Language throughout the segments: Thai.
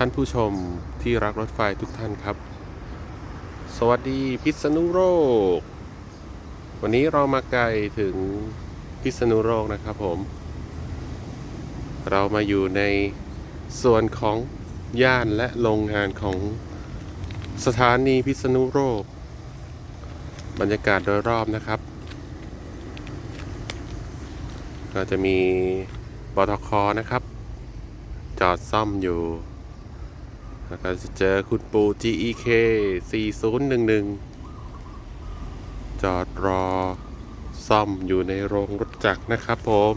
ท่านผู้ชมที่รักรถไฟทุกท่านครับ สวัสดีพิษณุโลก วันนี้เรามาไกลถึงพิษณุโลกนะครับผม เรามาอยู่ในส่วนของย่านและโรงงานของสถานีพิษณุโลก บรรยากาศโดยรอบนะครับ ก็จะมีบทคนะครับ จอดซ่อมอยู่ แล้วก็จะเจอคุณปู GEK 4011 จอดรอซ่อมอยู่ในโรงรถจักรนะครับผม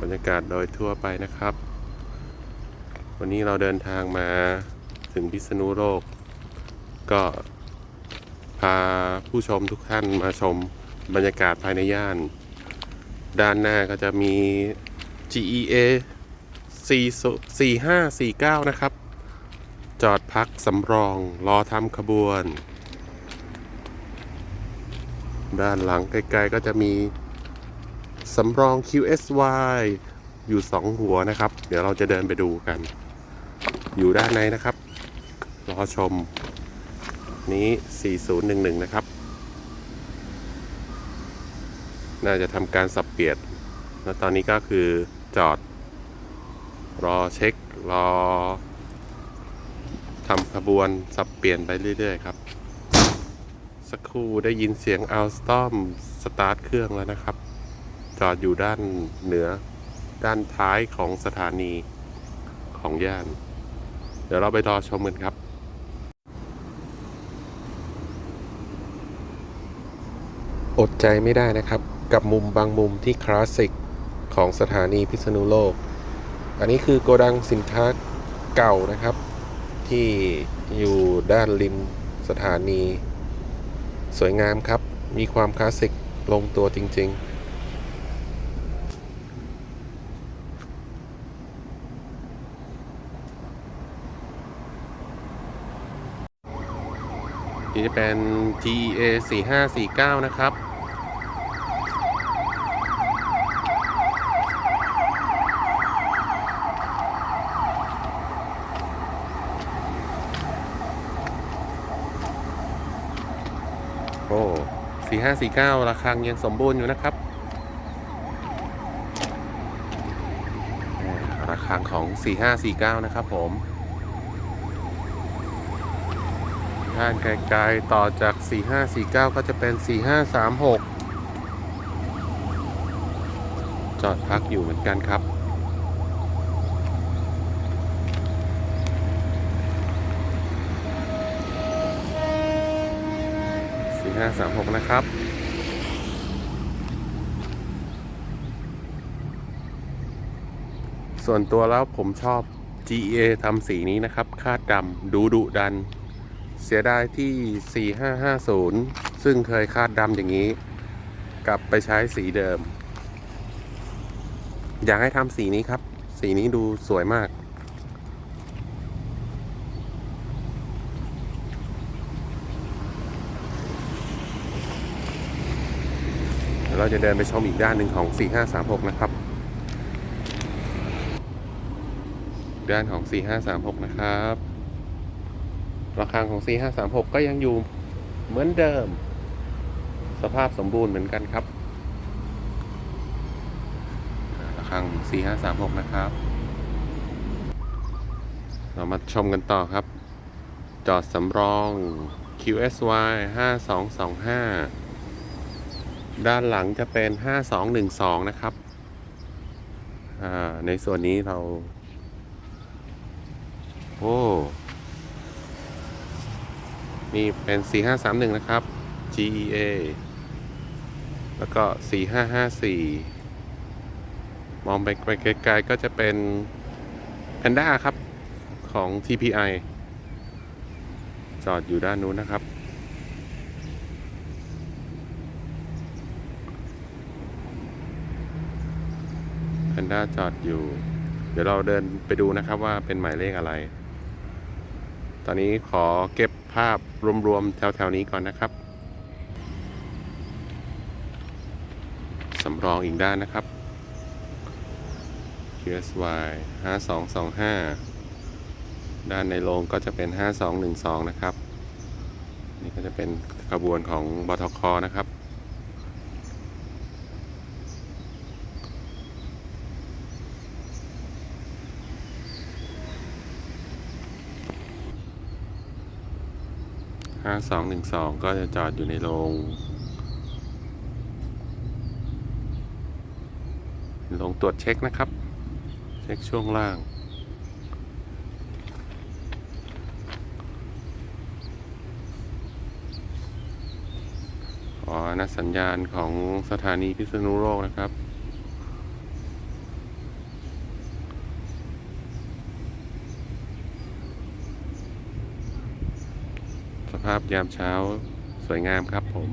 บรรยากาศโดยทั่วไปนะครับ วันนี้เราเดินทางมาถึงพิษณุโลก ก็พาผู้ชมทุกท่านมาชมบรรยากาศภายในย่าน ด้านหน้าก็จะมี GEA 4 4 5 4 9 นะครับ จอดพักสำรอง รอทำขบวน ด้านหลังไกลๆก็จะมีสำรอง QSY อยู่สองหัวนะครับ เดี๋ยวเราจะเดินไปดูกัน อยู่ด้านในนะครับ รอชม นี้ 4011 นะครับ น่าจะทำการสับเปลี่ยนแล้วตอนนี้ก็คือ จอด รอเช็ค รอทำขบวนสับเปลี่ยนไปเรื่อย ๆ ครับ สักครู่ได้ยินเสียงอัลสตอมสตาร์ทเครื่องแล้วนะครับ จอดอยู่ด้านเหนือด้านท้ายของสถานีของย่าน เดี๋ยวเราไปรอชมกันครับอดใจไม่ได้นะครับ กับมุมบางมุมที่คลาสสิก ของสถานีพิษณุโลก อันนี้คือโกดังสินค้าเก่านะครับ ที่อยู่ด้านริมสถานี สวยงามครับ มีความคลาสสิกลงตัวจริง ๆนี่จะเป็น GEA 4549 นะครับ โอ้ 4549 ราคายังสมบูรณ์อยู่นะครับ ราคาของ 4549 นะครับผมด้านไกลๆต่อจาก 4549 ก็จะเป็น 4536 จอดพักอยู่เหมือนกันครับ 4536 นะครับ ส่วนตัวแล้วผมชอบ GA ทำสีนี้นะครับ คาดดำดูดุดัน เสียดายที่ 4550 ซึ่งเคยคาดดำอย่างนี้ กลับไปใช้สีเดิม อยากให้ทำสีนี้ครับ สีนี้ดูสวยมาก เราจะเดินไปชมอีกด้านหนึ่งของ 4536 นะครับ ด้านของ 4536 นะครับระฆังของ 4536 ก็ยังอยู่เหมือนเดิม สภาพสมบูรณ์เหมือนกันครับระฆัง4536 นะครับ เรามาชมกันต่อครับ จอดสำรอง QSY 5225 ด้านหลังจะเป็น 5212 นะครับอ่าในส่วนนี้เรา โอ้ นี่เป็น 4531 นะครับ GEA แล้วก็ 4554 มองไปไกลๆก็จะเป็น Panda ครับ ของ TPI จอดอยู่ด้านนู้นนะครับ Panda จอดอยู่ เดี๋ยวเราเดินไปดูนะครับว่าเป็นหมายเลขอะไร ตอนนี้ขอเก็บภาพรวมๆแถวๆนี้ก่อนนะครับสำรองอีกด้านนะครับ QSY 5225 ด้านในโรงก็จะเป็น 5212 นะครับ นี่ก็จะเป็นขบวนของบทคนะครับ ห้าสองหนึ่งสองก็จะจอดอยู่ในโรงโรงตรวจเช็คนะครับ เช็คช่วงล่างขอนัดสัญญาณของสถานีพิษณุโลกนะครับ สภาพยามเช้าสวยงามครับผม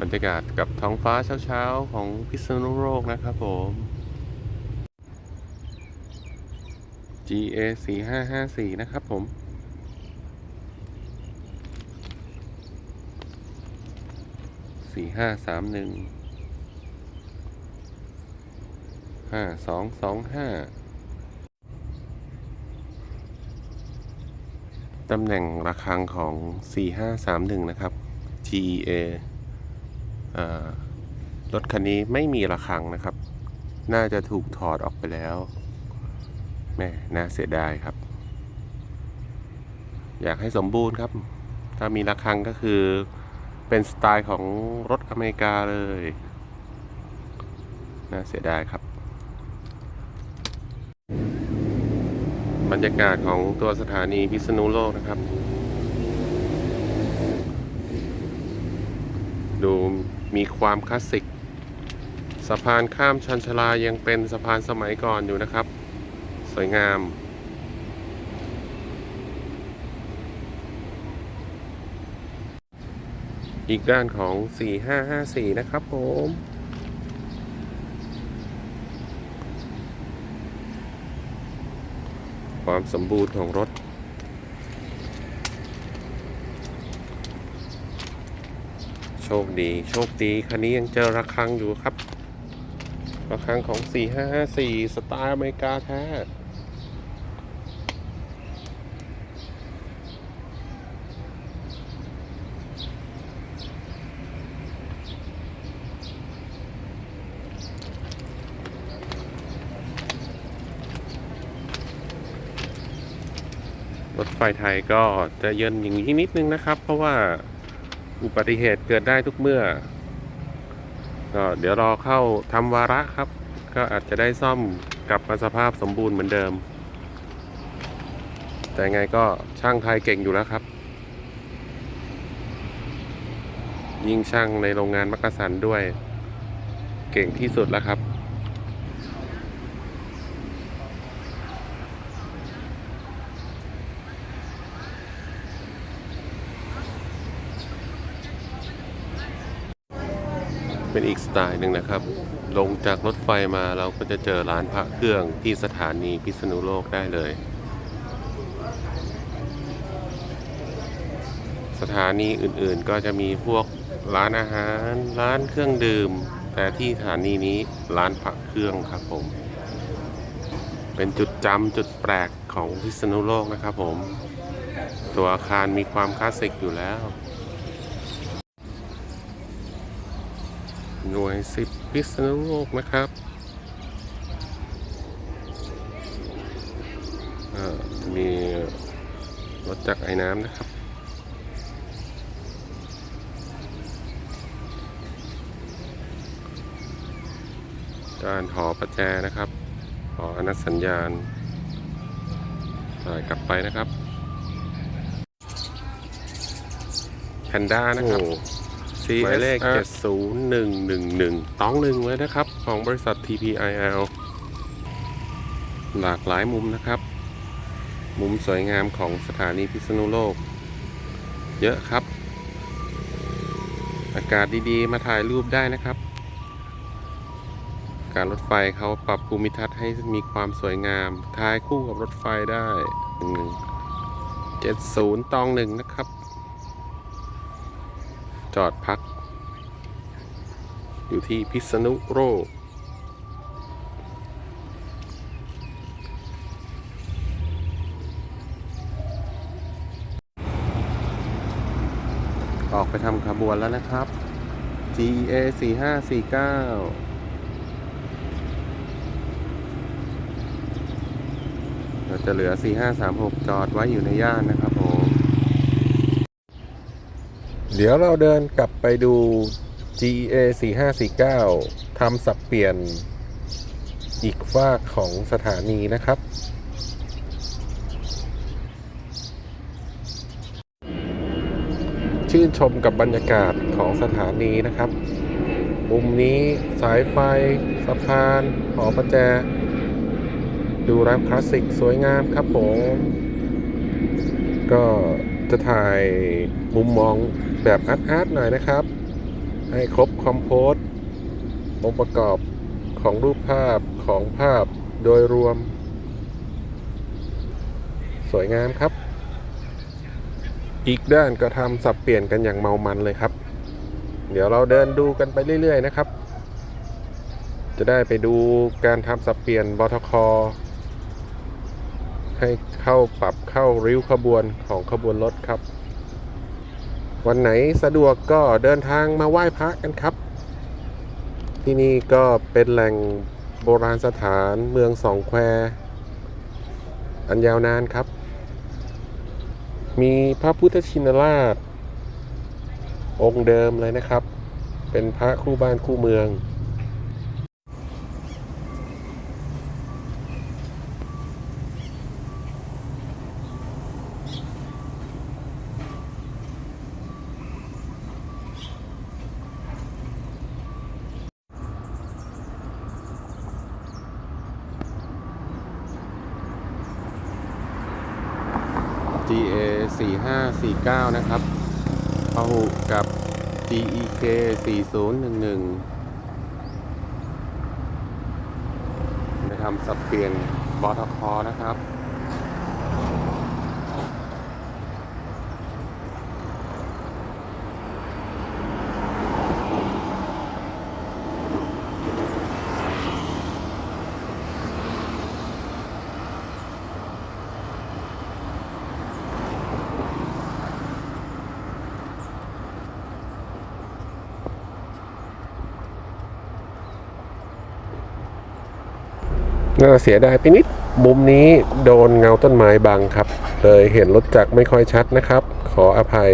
บรรยากาศกับท้องฟ้าเช้าๆ ของพิษณุโลกนะครับผม GA 4554 นะครับผมสี่ห้าสามหนึ่ง ห้าสองสองห้าตำแหน่งระฆังของ 4531 นะครับ GEA อ่ารถคันนี้ไม่มีระฆังนะครับ น่าจะถูกถอดออกไปแล้วแม่น่าเสียดายครับ อยากให้สมบูรณ์ครับ ถ้ามีระฆังก็คือเป็นสไตล์ของรถอเมริกาเลย น่าเสียดายครับ บ รรยากาศของตัวสถานีพิษณุโลกนะครับ ดูมีความคลาสสิก สะพานข้ามชันชลายังเป็นสะพานสมัยก่อนอยู่นะครับ สวยงามอีกด้านของ 4554 นะครับผม ความสมบูรณ์ของรถ โชคดี โชคดี คันนี้ยังเจอระฆังอยู่ครับ ระฆังของ 4554 สไตล์อเมริกาแท้ ไฟไทยก็จะเยินอย่างนี้นิดนึงนะครับ เพราะว่าอุบัติเหตุเกิดได้ทุกเมื่อ ก็เดี๋ยวรอเข้าทำวาระครับ ก็อาจจะได้ซ่อมกลับมาสภาพสมบูรณ์เหมือนเดิม แต่ไงก็ช่างไทยเก่งอยู่แล้วครับ ยิ่งช่างในโรงงานมักกะสันด้วย เก่งที่สุดแล้วครับ เป็นอีกสไตล์หนึ่งนะครับ ลงจากรถไฟมาเราก็จะเจอร้านพระเครื่องที่สถานีพิษณุโลกได้เลย สถานีอื่นๆก็จะมีพวกร้านอาหาร ร้านเครื่องดื่ม แต่ที่สถานีนี้ร้านพระเครื่องครับผม เป็นจุดจำจุดแปลกของพิษณุโลกนะครับผม ตัวอาคารมีความคลาสสิกอยู่แล้ว หน่วยสิบพิษณุโลกนะครับจะมีรถจักรไอ้น้ำนะครับการหอประแจนะครับ หออนัสัญญาณถ่ายกลับไปนะครับแพนด้านะครับ หมายเลข 70111 ต้องหนึ่งเลยนะครับ ของบริษัท TPIL หลากหลายมุมนะครับ มุมสวยงามของสถานีพิษณุโลก เยอะครับ อากาศดีๆ มาถ่ายรูปได้นะครับ การรถไฟเขาปรับภูมิทัศน์ให้มีความสวยงามทายคู่กับรถไฟได้หนึ่งเจ็ดศูนย์ตองหนึ่งนะครับ จอดพัก อยู่ที่พิษณุโลกออกไปทำขบวนแล้วนะครับ GA 4 5 4 9เราจะเหลือ 4536 จอดไว้อยู่ในย่านนะครับผม เดี๋ยวเราเดินกลับไปดู GA 4549ทำสับเปลี่ยนอีกฝากของสถานีนะครับ ชื่นชมกับบรรยากาศของสถานีนะครับ มุมนี้สายไฟ สะพานหอประแจ ดูแรมคลาสสิกสวยงามครับผม ก็จะถ่ายมุมมอง แบบอาร์ตๆหน่อยนะครับ ให้ครบคอมโพสองค์ประกอบของรูปภาพของภาพโดยรวม สวยงามครับ อีกด้านก็ทำสับเปลี่ยนกันอย่างเมามันเลยครับ เดี๋ยวเราเดินดูกันไปเรื่อยๆนะครับ จะได้ไปดูการทำสับเปลี่ยนบทคให้เข้าปรับเข้าริ้วขบวนของขบวนรถครับ วันไหนสะดวกก็เดินทางมาไหว้พระกันครับ ที่นี่ก็เป็นแหล่งโบราณสถานเมืองสองแควอันยาวนานครับ มีพระพุทธชินราช องค์เดิมเลยนะครับ เป็นพระคู่บ้านคู่เมือง GA 4549 นะครับพหุกับ GEK 4011ไปทำสับเปลี่ยนบอทคอนะครับ น่าเสียดายไปนิด มุมนี้โดนเงาต้นไม้บังครับ เลยเห็นรถจักรไม่ค่อยชัดนะครับ ขออภัย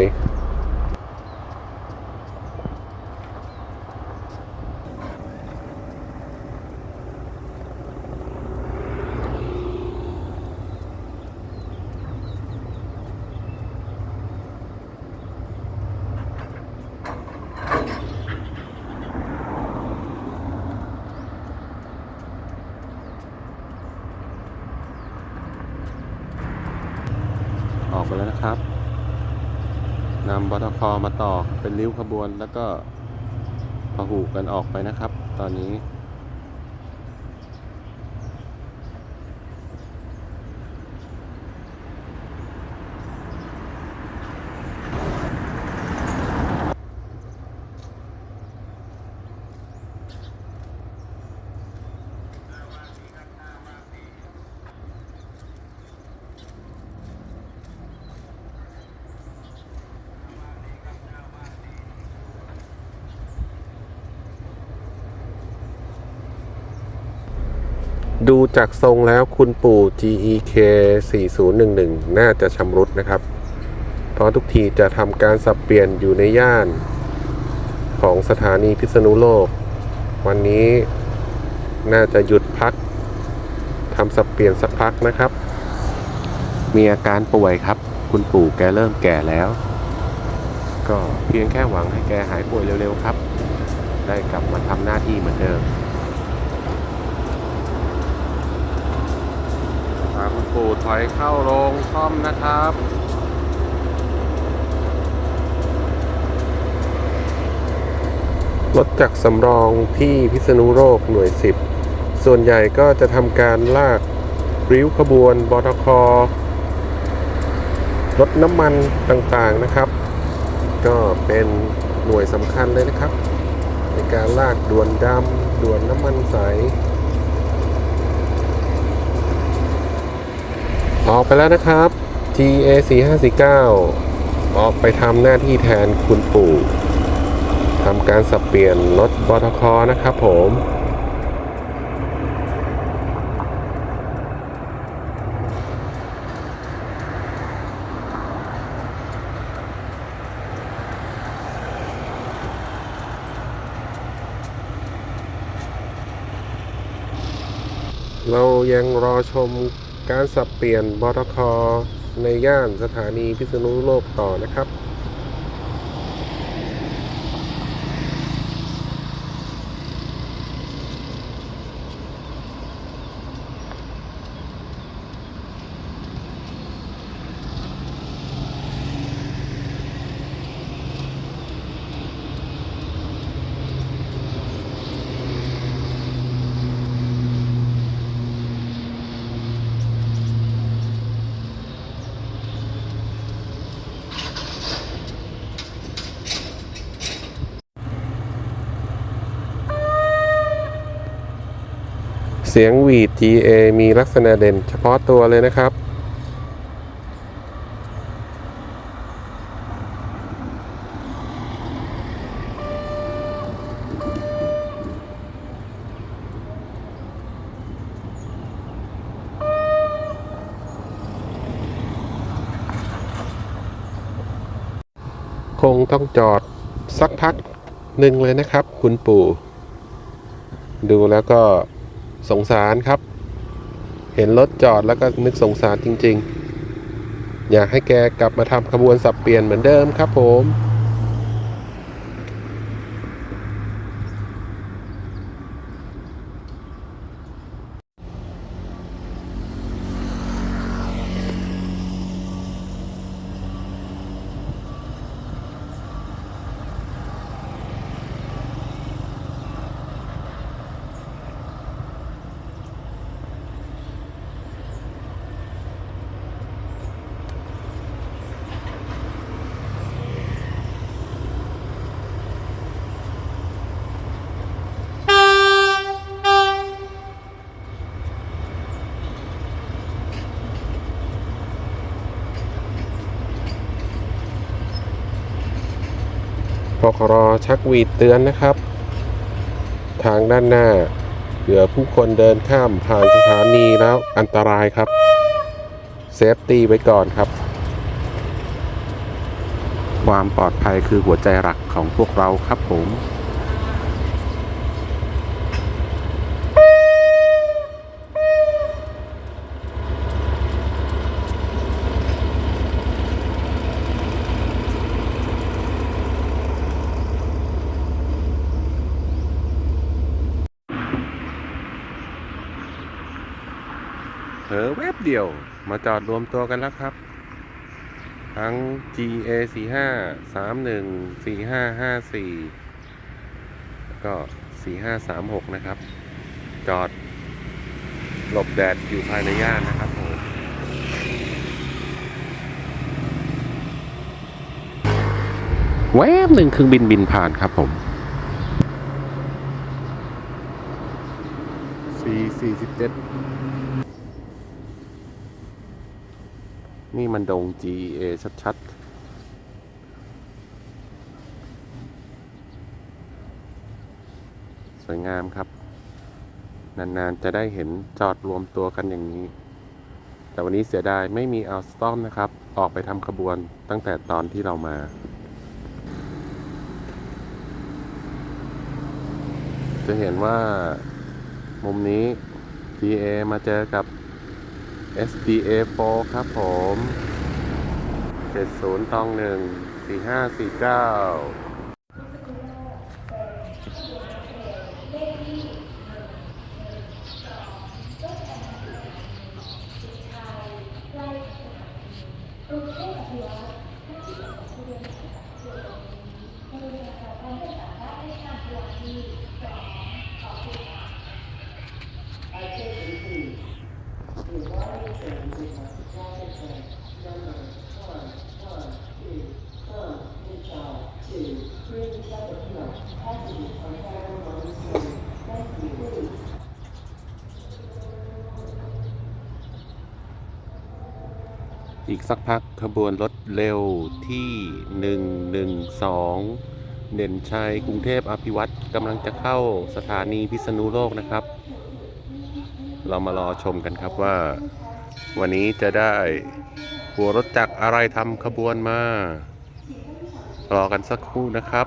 ออกไปแล้วนะครับ นำบทคมาต่อเป็น ริ้วขบวนแล้วก็พหูกันออกไปนะครับ ตอนนี้ ดูจากทรงแล้วคุณปู่ GEK 4011 น่าจะชำรุดนะครับ เพราะทุกทีจะทำการสับเปลี่ยนอยู่ในย่าน ของสถานีพิษณุโลก วันนี้น่าจะหยุดพักทำสับเปลี่ยนสักพักนะครับ มีอาการป่วยครับ คุณปู่แกเริ่มแก่แล้ว ก็เพียงแค่หวังให้แกหายป่วยเร็วๆครับ ได้กลับมาทำหน้าที่เหมือนเดิม พาคุณ ปู่ถอยเข้าโรงซ่อมนะครับรถจักรสำรองที่พิษณุโลกหน่วยสิบส่วนใหญ่ก็จะทำการลากริ้วขบวนบอทคอรถน้ำมันต่างๆนะครับ ก็เป็นหน่วยสำคัญเลยนะครับ ในการลากด่วนดำด่วนน้ำมันใส ออกไปแล้วนะครับ TA 4549ออกไปทำหน้าที่แทนคุณปู่ทำการสับเปลี่ยนรถบทคนะครับผมเรายังรอชม การสับเปลี่ยนบทคในย่านสถานีพิษณุโลกต่อนะครับ เสียงหวีด GA มีลักษณะเด่นเฉพาะตัวเลยนะครับ คงต้องจอดสักพักหนึ่งเลยนะครับ คุณปู่ ดูแล้วก็ สงสารครับ เห็นรถจอดแล้วก็นึกสงสารจริง ๆ อยากให้แกกลับมาทำขบวนสับเปลี่ยนเหมือนเดิมครับผม พ ครชักวีดเตือนนะครับ ทางด้านหน้าเผื่อผู้คนเดินข้ามผ่านสถานีแล้วอันตรายครับ เซฟตี้ไว้ก่อนครับ ความปลอดภัยคือหัวใจหลักของพวกเราครับผม เผลอแวบ เดียวมาจอดรวมตัวกันแล้วครับ ทั้ง GA 4 5 3 1 4 5 5 4แล้วก็ 4 5 3 6 นะครับ จอดหลบแดดอยู่ภายในย่านนะครับผมแวบหนึ่งเครื่องบินบินผ่านครับผม 4 47 นี่มันดง GA ชัดๆ สวยงามครับ นาน ๆ จะได้เห็นจอดรวมตัวกันอย่างนี้ แต่วันนี้เสียดายไม่มีอัลสตอมนะครับ ออกไปทำขบวนตั้งแต่ตอนที่เรามาจะเห็นว่ามุมนี้ GA มาเจอกับ SDA 4 ครับผม 70ตองหนึ่ง4549 สักพักขบวนรถเร็วที่ 112 เด่นชัยกรุงเทพอภิวัตรกำลังจะเข้าสถานีพิษณุโลกนะครับ เรามารอชมกันครับว่า วันนี้จะได้หัวรถจักรอะไรทำขบวนมา รอกันสักครู่นะครับ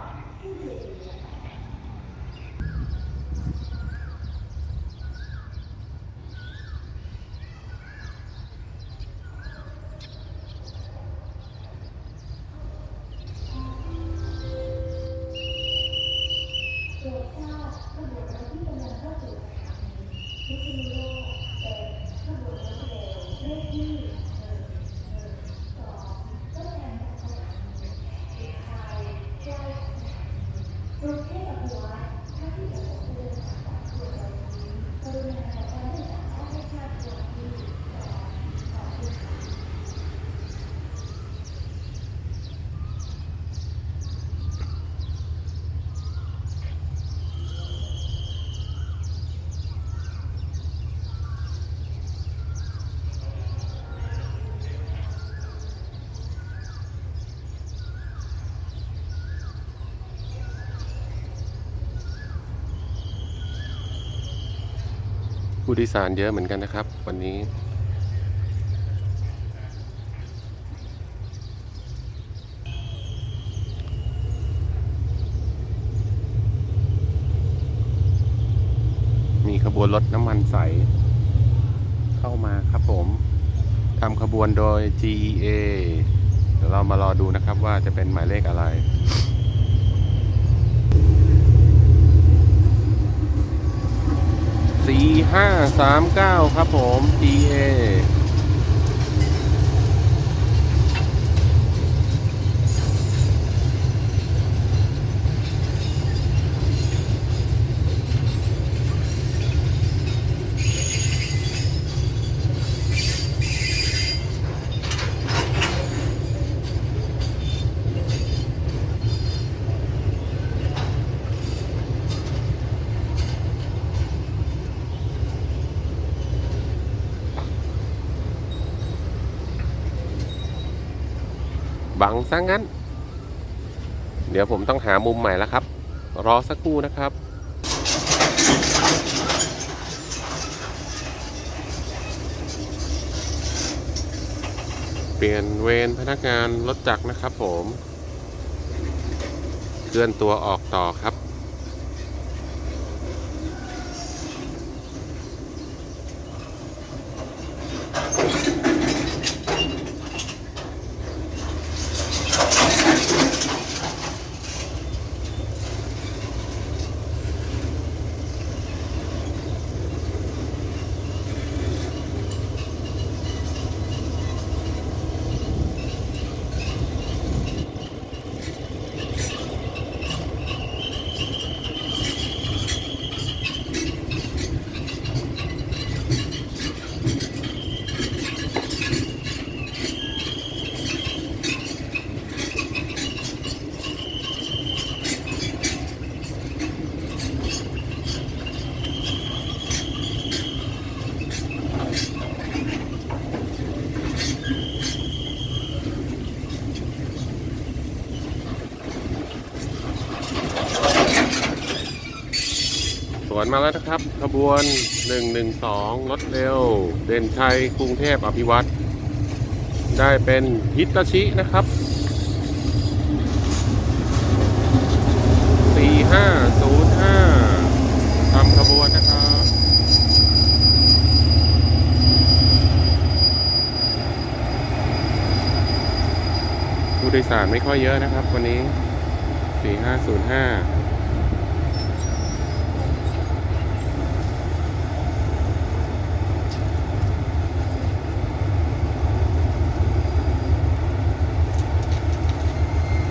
โดยสารเยอะเหมือนกันนะครับ วันนี้มีขบวนรถน้ำมันใส เข้ามาครับผมทำขบวนโดย GEA เดี๋ยวเรามารอดูนะครับว่าจะเป็นหมายเลขอะไร สี่ห้าสามเก้าครับผม GA บังซะงั้น เดี๋ยวผมต้องหามุมใหม่แล้วครับ รอสักครู่นะครับ เปลี่ยนเวรพนักงานรถจักรนะครับผม เคลื่อนตัวออกต่อครับ มาแล้วนะครับ ขบวน 112 รถเร็ว เด่นชัย กรุงเทพอภิวัตรได้เป็นฮิตาชินะครับ 4505ทำขบวนนะครับผู้โดยสารไม่ค่อยเยอะนะครับ วันนี้ 4505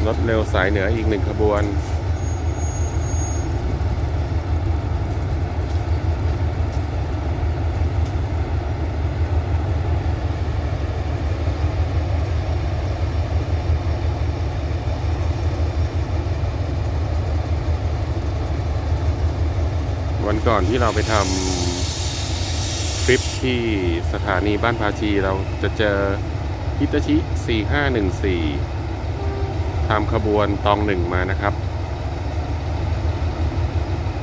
รถเร็วสายเหนืออีกหนึ่งขบวนวันก่อนที่เราไปทำทริปที่สถานีบ้านพาชีเราจะเจอฮิตาชิ 4514 ทำขบวนตองหนึ่งมานะครับ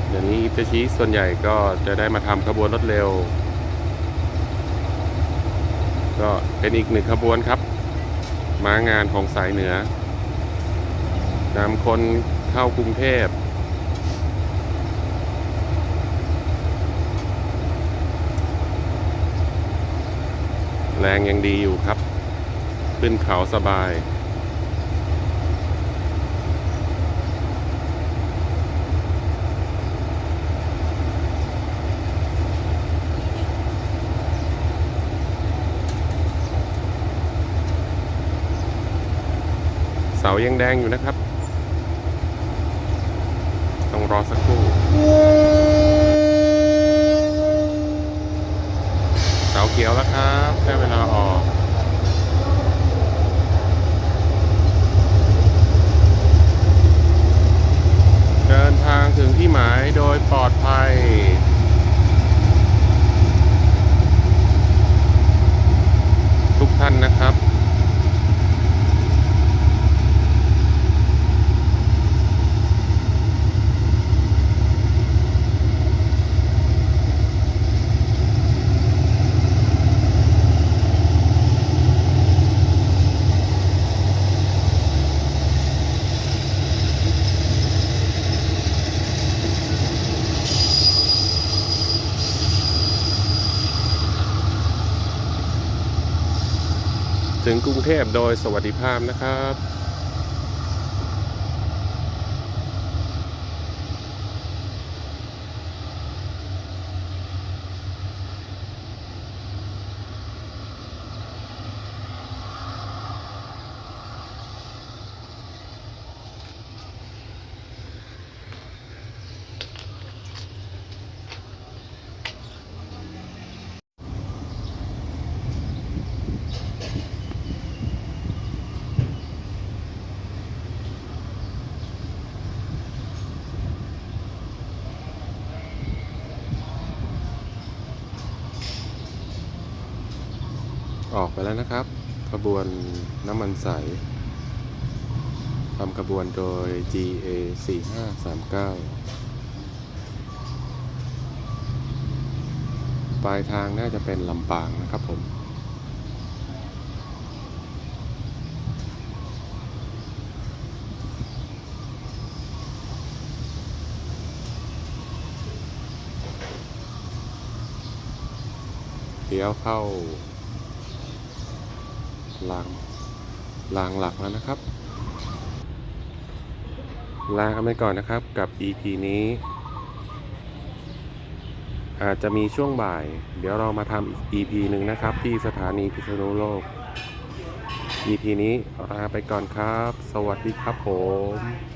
เดี๋ยวนี้ฮิตาชิส่วนใหญ่ก็จะได้มาทำขบวนรถเร็ว ก็เป็นอีกหนึ่งขบวนครับ ม้างานของสายเหนือนำคนเข้ากรุงเทพแรงยังดีอยู่ครับ ขึ้นเขาสบาย เสายังแดงอยู่นะครับ ต้องรอสักครู่ เสาเขียวแล้วครับได้เวลาออกเดินทางถึงที่หมายโดยปลอดภัย ทุกท่านนะครับ ถึงกรุงเทพโดยสวัสดิภาพนะครับ ออกไปแล้วนะครับ ขบวนน้ำมัน ใสทำขบวนโดย GA 4539 ปลายทางน่าจะเป็นลำปางนะครับผม เดี๋ยวเข้าราง รางหลักแล้วนะครับ ลากันไปก่อนนะครับกับ EP นี้ อาจจะมีช่วงบ่าย เดี๋ยวเรามาทำอีก EP หนึ่งนะครับ ที่สถานีพิษณุโลก EP นี้ลาไปก่อนครับ สวัสดีครับผม